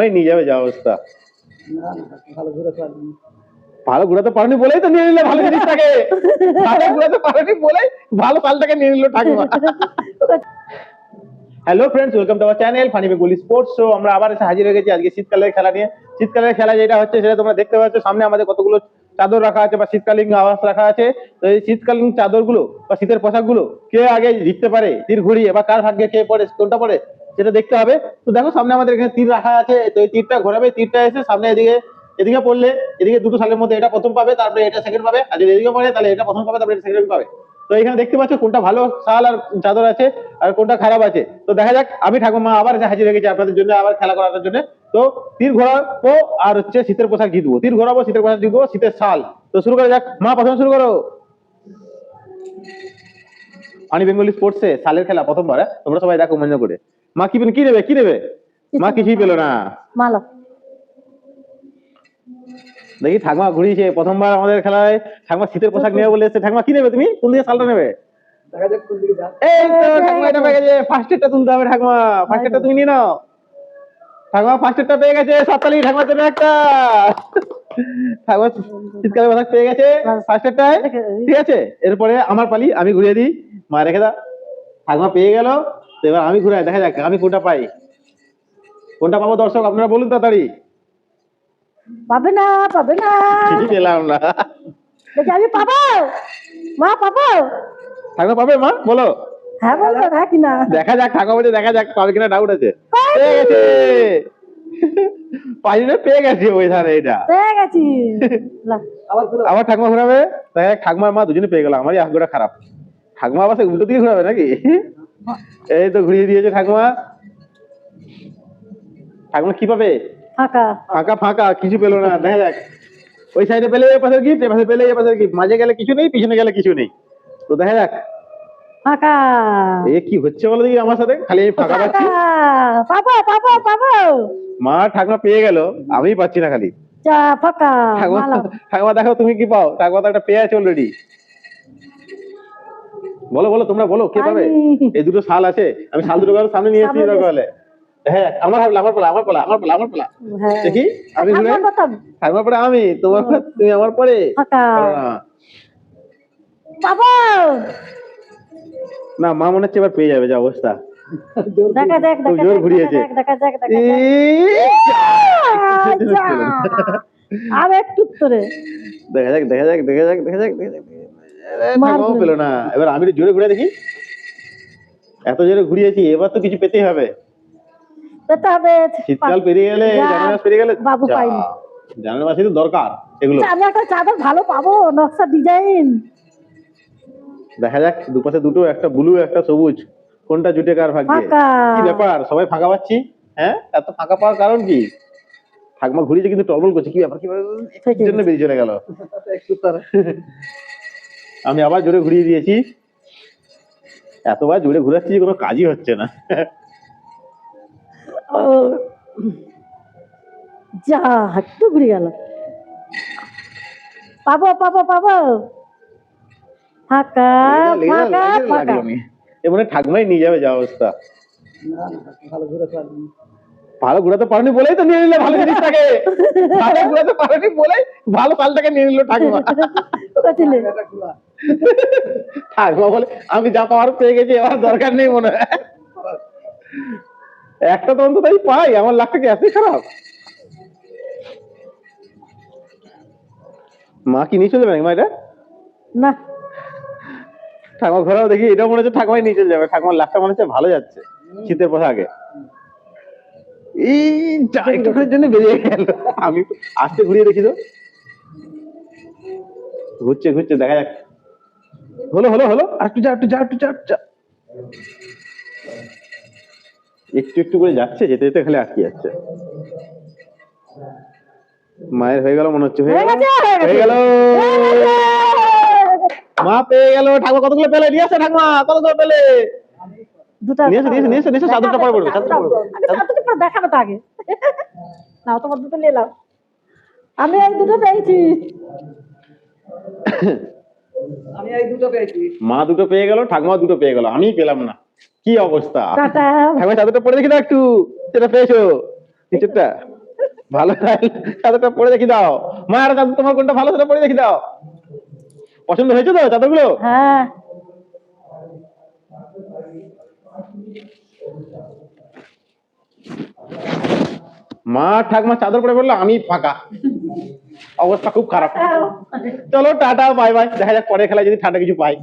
ঠাকমাই নিয়ে যাবে যা অবস্থা। ভালো ঘুরাতে পারেনি বলেই তো নিয়ে নিলে ভালো জিনিসটাকে। ভালো ঘুরাতে পারেনি বলেই ভালো সালটাকে নিয়ে নিল ঠাকুমা। Hello friends welcome to our channel funny Bengali sports show আমরা আবার এসে হাজির হয়ে গেছি আজকে শীতকালের খেলা নিয়ে। শীতকালের খেলা যেটা হচ্ছে সেটা তোমরা দেখতে পাচ্ছ। সামনে আমাদের কতগুলো চাদর রাখা আছে বা শীতকালীন আবাস রাখা আছে। তো এই শীতকালীন চাদরগুলো বা শীতের পোশাকগুলো কে আগে জিততে পারে তীর ঘুরিয়ে বা কার ভাগ্যে কে পড়ে কোনটা পড়ে সেটা দেখতে হবে। তো দেখো সামনে আমাদের এখানে তীর রাখা আছে। তো এই তীরটা ঘোরাবে। তীরটা এসে সামনে এদিকে এদিকে পড়লে এদিকে দুটো সালের মধ্যে এটা প্রথম পাবে, তারপরে এটা সেকেন্ড পাবে। আর যদি এদিকে পড়ে, তাহলে এটা প্রথম পাবে, তারপরে এটা সেকেন্ড পাবে। তো এখানে দেখতে পাচ্ছ কোনটা ভালো শাল আর চাদর আছে আর কোনটা খারাপ আছে। তো দেখা যাক, আমি ঠাকুমা আবার হাজির গেছি আপনাদের জন্য, আবার খেলা করানোর জন্য। তো তীর ঘোরাবো আর হচ্ছে শীতের পোশাক জিতবো। তীর ঘোরাবো, শীতের পোশাক জিতবো, শীতের শাল। তো শুরু করা যাক। মা, প্রথম শুরু করো। আনি বেঙ্গলি স্পোর্টসে শালের খেলা প্রথমবার হ্যাঁ? তোমরা সবাই দেখো মনে করে। মা কি কি নেবে কি নেবে? মা কিছুই পেল না। মালো দেখি ঠাকমা ঘুরিয়েছে প্রথমবার আমাদের খেলায় ঠাকমা শীতের পোশাক নেবে বলে এসেছে। ঠাকমা কি নেবে তুমি? কোন দিকে শালটা নেবে? দেখা যাক কোন দিকে যা এই তো ঠাকুমা এটা পেয়ে গেছে। ফার্স্ট এডটা তুলতে হবে ঠাকুমা। ফার্স্ট এডটা তুমি নিয়ে নাও। ঠাকুমা ফার্স্ট এডটা পেয়ে গেছে। সাততালি ঠাকুমার জন্য একটা। ঠাকুমা শীতকালে পোশাক পেয়ে গেছে। ফার্স্ট এডটায় ঠিক আছে? এরপরে আমার পালি আমি ঘুরিয়ে দিই। মা রেখে দাও। ঠাকুমা পেয়ে গেল। তো এবার আমি ঘুরাই দেখা যাক আমি কোনটা পাই। কোনটা পাবো দর্শক আপনারা বলুন তাড়াতাড়ি। পাবে না পাবে না। ঠিকই পেলাম না। দেখি আমি পাবো? মা পাবো? ঠাকুমা পাবে মা? বলো। হ্যাঁ বলব হ্যাঁ কি না? দেখা যাক ঠাকুমা বলছে দেখা যাক পাবে কিনা ডাউট আছে। পেয়ে গেছে। পাইনি না পেয়ে গেছে ওই ধারে এটা পেয়ে গেছি। আবার ঘুরে আবার ঠাকুমা ঘুরাবে? দেখা যাক ঠাকুমার মা দুজনে পেয়ে গেল আমারই আগ্রহটা খারাপ। ঠাকুমা আবার উল্টো দিকে ঘুরাবে নাকি? এই তো ঘুরিয়ে দিয়েছে ঠাকুমা। ঠাকুমা কি পাবে? ফাঁকা। ফাঁকা ফাঁকা কিছু পেল না দেখা যাক। ওই সাইডে পেলে এ পাশের গিফট এ পাশে পেলে এ পাশের গিফট মাঝে গেলে কিছু নেই পিছনে গেলে কিছু নেই। তো দেখা যাক। ফাঁকা। এ কি হচ্ছে বলো দেখি আমার সাথে? খালি আমি ফাঁকা পাচ্ছি। পাবো পাবো পাবো। মা ঠাকুমা পেয়ে গেল আমি পাচ্ছি না খালি। ফাঁকা ঠাকুমা ঠাকুমা দেখো তুমি কি পাও। ঠাকুমা তো একটা পেয়ে আছে অলরেডি বলো বলো তোমরা বলো কে পাবে? এই দুটো শাল আছে আমি শাল দুটো সামনে নিয়ে এসেছি দরকার হলে হ্যাঁ আমার হাবলা আমার পালা আমার পালা আমার পালা আমার পালা। হ্যাঁ। দেখি আমি ঘুরে ঠাকুমার পরে আমি তোমার তুমি আমার পরে। না। মা মনে হচ্ছে এবার পেয়ে যাবে যা অবস্থা। দেখা দেখ খুব দেখা জোর দেখ, ঘুরিয়েছে। দেখা দেখ দেখা দেখ দেখা দেখ। এই, যা, আর একটু তোরে দেখা যাক দেখা যাক দেখা যাক দেখা যাক দেখা যাক। পেল না। এবার আমি জোরে ঘুরে দেখি। এত জোরে ঘুরিয়েছি এবার তো কিছু পেতেই হবে। পেতে হবে। শীতকাল পেরিয়ে গেলে জানুয়ারি মাস পেরিয়ে গেলে বাবু পাইনি। জানুয়ারি মাসে তো দরকার এগুলো। আমি একটা চাদর ভালো পাবো নকশা ডিজাইন। দেখা যাক দুপাশে দুটো একটা ব্লু একটা সবুজ। কোনটা জুটে কার ভাগ্যে? কি ব্যাপার? সবাই ফাঁকা পাচ্ছি? হ্যাঁ? এত ফাঁকা পাওয়ার কারণ কি? ঠাকমা ঘুরিয়েছে কিন্তু টলবল করছে। কি ব্যাপার? কি ব্যাপার? জন্য বেরিয়ে চলে গেল। একটু তারা আমি আবার জোরে ঘুরিয়ে দিয়েছি এতবার জোরে ঘুরাচ্ছি যে কোনো কাজই হচ্ছে না যা একটু ঘুরে গেল পাবো পাবো পাবো ফাঁকা ফাঁকা ফাঁকা মনে হয় নিয়ে যাবে যা অবস্থা ভালো ঘুরাতে পারেনি বলেই তো নিয়ে নিলে ভালো জিনিসটাকে ভালো ঘুরাতে পারেনি বলেই ভালো পালটাকে নিয়ে নিল ঠাকুমা ঠাকুমা বলে আমি যা পাওয়ার পেয়ে গেছি এবার দরকার নেই মনে হয়। একটা তো অন্তত পাই আমার লাখটা কি এতই খারাপ? মা কি নিয়ে চলে যাবে মা এটা? না। ঠাকুমা ঘোরাও দেখি এটা মনে হচ্ছে ঠাকুমাই নিয়ে চলে যাবে। ঠাকুমার লাখটা মনে হচ্ছে ভালো যাচ্ছে শীতের পোশাকে। এই যা জন্য বেরিয়ে গেল। আমি আসতে ঘুরিয়ে দেখি তো। ঘুরছে ঘুরছে দেখা যাক। হলো হলো হলো। আর একটু যা একটু যা একটু যা একটু যা। একটু একটু করে যাচ্ছে যেতে যেতে খালি আটকে যাচ্ছে। মায়ের হয়ে গেল মনে হচ্ছে হয়ে গেল। গেল। মা পেয়ে গেল ঠাকুমা কতগুলো পেলে? নিয়ে আসে ঠাকুমা কতগুলো পেলে? দুটা নিয়ে এসো, নিয়ে এসো, নিয়ে এসো, চাদরটা পরে পড়বে, চাদরটা আগে চাদরটা পরে দেখাবে তো আগে। নাও তোমার দুটো নিলাম আমি এই দুটো পেয়েছি। আমি এই দুটো পেয়েছি। মা দুটো পেয়ে গেল ঠাকুমা দুটো পেয়ে গেল আমি পেলাম না। কি অবস্থা? ঠাকুমা চাদরটা পরে দেখি না একটু সেটা পেয়েছ? নিচেরটা। ভালো চাদরটা পরে দেখি দাও। মা আর চাদর তোমার কোনটা ভালো সেটা পরে দেখি দাও। পছন্দ হয়েছে তো চাদরগুলো? হ্যাঁ। মা ঠাকমা চাদর পরে বলল আমি ফাঁকা। অবস্থা খুব খারাপ। চলো টাটা বাই বাই। দেখা যাক পরে খেলায় যদি ঠান্ডা কিছু পাই।